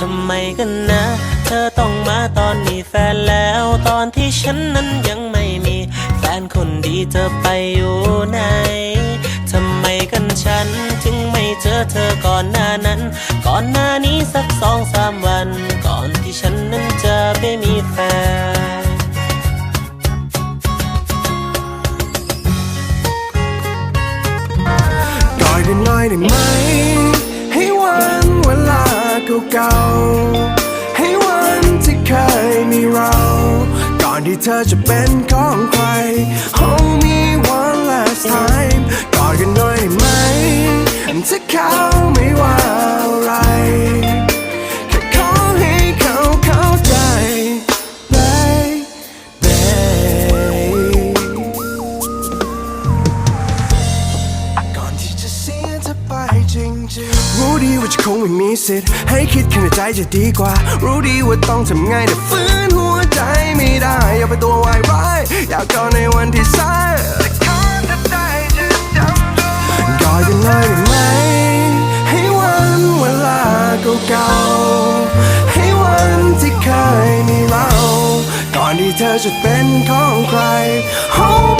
ทำไมกันนะ เธอต้องมาตอนมีแฟนแล้ว ตอนที่ฉันนั้นยังไม่มี แฟนคนดีเธอไปอยู่ไหนทำไมกันฉัน ถึงไม่เจอเธอก่อนหน้านั้น ก่อนหน้านี้สักสองสามวัน ก่อนที่ฉันนั้นจะไปมีแฟนก่อยกันหน่อยได้ไหม ให้วันเวลา เก่าๆ ให้วันที่เคยมีเรา ก่อนที่เธอจะเป็นของใคร Hold me one last time ไปจริงๆ รู้ดีว่าจะคงไม่มีสิทธิ์ให้คิดแค่ในใจจะดีกว่า รู้ดีว่าต้องทำไงแต่ฝืนหัวใจไม่ได้ อย่าไปตัววายร้าย อยากก่อในวันที่สายแต่ขอเธอได้จะจำด้วยก่อนกันหน่อยได้ไหม ให้วันเวลาเก่าๆให้วันที่เคยมีเรา ก่อนที่เธอจะเป็นของใคร Hold